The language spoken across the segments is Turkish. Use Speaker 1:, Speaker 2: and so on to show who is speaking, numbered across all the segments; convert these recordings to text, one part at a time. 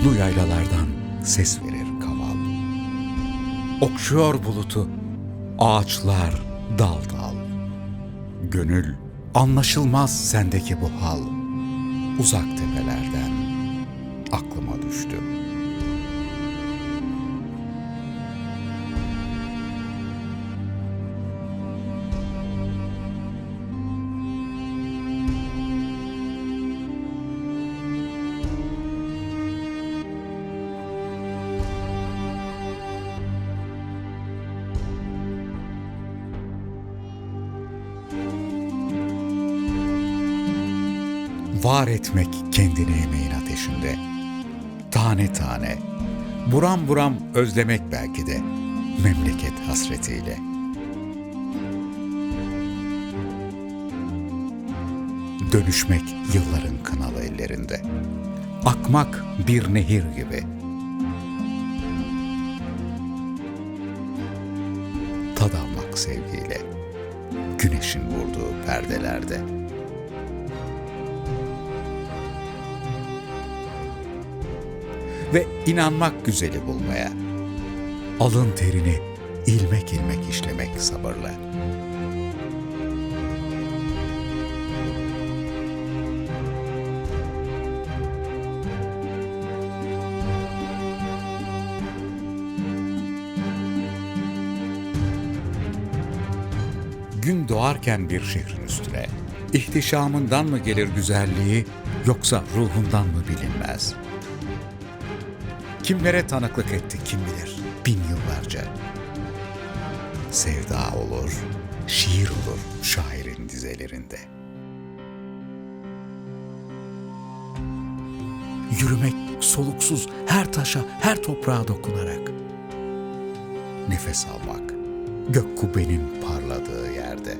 Speaker 1: Otlu yaylalardan ses verir kaval. Okşuyor bulutu ağaçlar dal dal. Gönül anlaşılmaz sendeki bu hal. Uzak tepelerden aklıma düştü. Var etmek kendini emeğin ateşinde. Tane tane, buram buram özlemek belki de memleket hasretiyle. Dönüşmek yılların kınalı ellerinde. Akmak bir nehir gibi. Tad almak sevgiyle. Güneşin vurduğu perdelerde. Ve inanmak güzeli bulmaya. Alın terini ilmek ilmek işlemek sabırla. Gün doğarken bir şehrin üstüne, ihtişamından mı gelir güzelliği yoksa ruhundan mı bilinmez.'' Kimlere tanıklık etti kim bilir bin yıllarca. Sevda olur, şiir olur şairin dizelerinde. Yürümek soluksuz her taşa, her toprağa dokunarak. Nefes almak gök kubbenin parladığı yerde.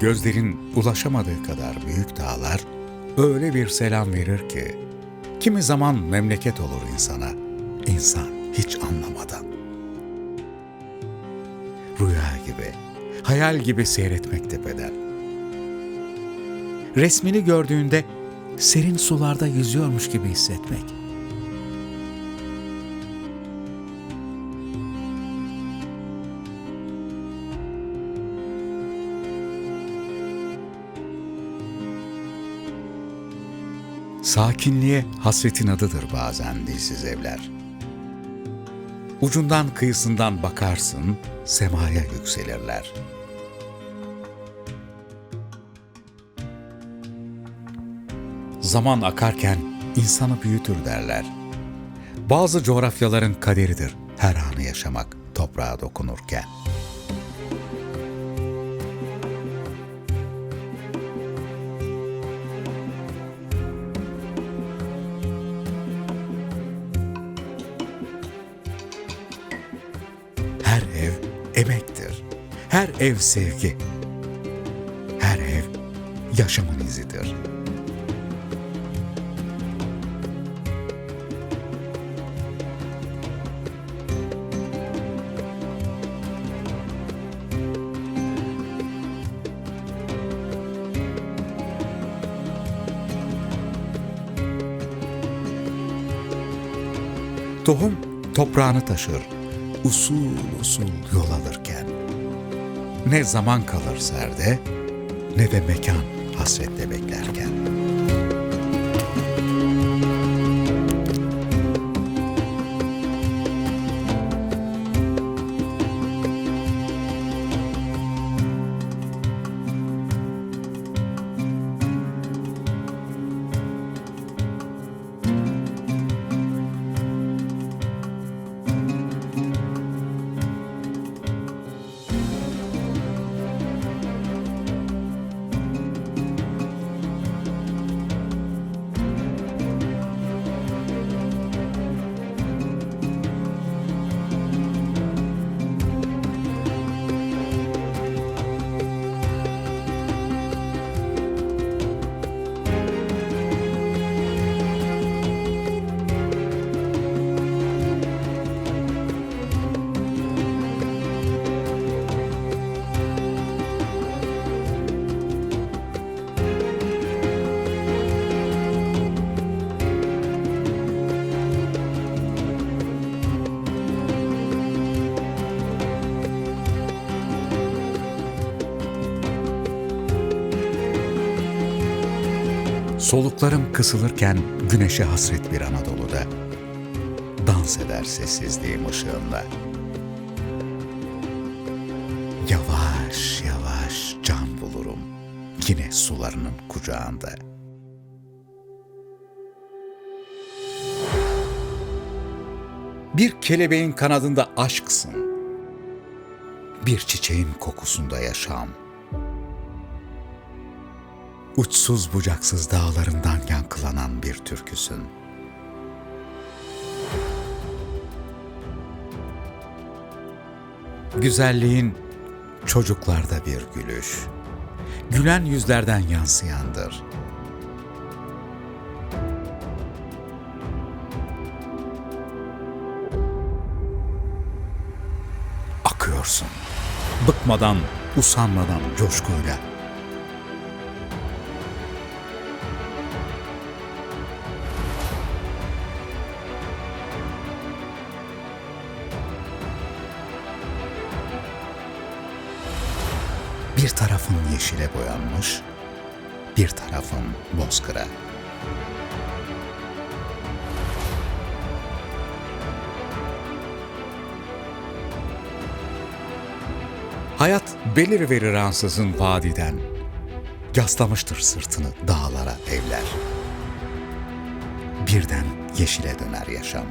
Speaker 1: Gözlerin ulaşamadığı kadar büyük dağlar öyle bir selam verir ki, kimi zaman memleket olur insana, insan hiç anlamadan. Rüya gibi, hayal gibi seyretmek tepeden. Resmini gördüğünde serin sularda yüzüyormuş gibi hissetmek. Sakinliğe hasretin adıdır bazen dilsiz evler. Ucundan kıyısından bakarsın, semaya yükselirler. Zaman akarken insanı büyütür derler. Bazı coğrafyaların kaderidir her anı yaşamak toprağa dokunurken. Her ev sevgi. Her ev yaşamın izidir. Tohum toprağını taşır, usul usul yol alırken. Ne zaman kalır serde, ne de mekan hasretle beklerken. Soluklarım kısılırken güneşe hasret bir Anadolu'da dans eder sessizliğim ışığında. Yavaş yavaş can bulurum yine sularının kucağında. Bir kelebeğin kanadında aşksın. Bir çiçeğin kokusunda yaşam. Uçsuz bucaksız dağlarından yankılanan bir türküsün. Güzelliğin çocuklarda bir gülüş. Gülen yüzlerden yansıyandır. Akıyorsun. Bıkmadan, usanmadan coşkuyla. Bir tarafın yeşile boyanmış, bir tarafın bozkıra. Hayat belir verir ansızın vadiden. Yaslamıştır sırtını dağlara evler. Birden yeşile döner yaşam.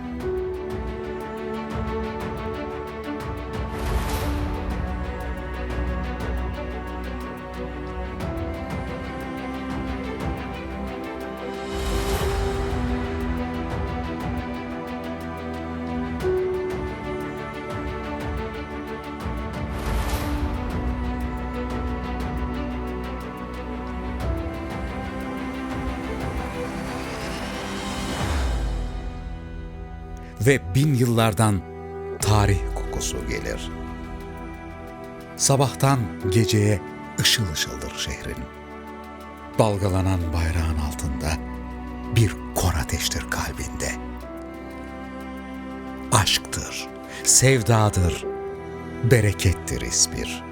Speaker 1: Ve bin yıllardan tarih kokusu gelir. Sabahtan geceye ışıl ışıldır şehrin. Dalgalanan bayrağın altında bir kor ateştir kalbinde. Aşktır, sevdadır, berekettir isbir.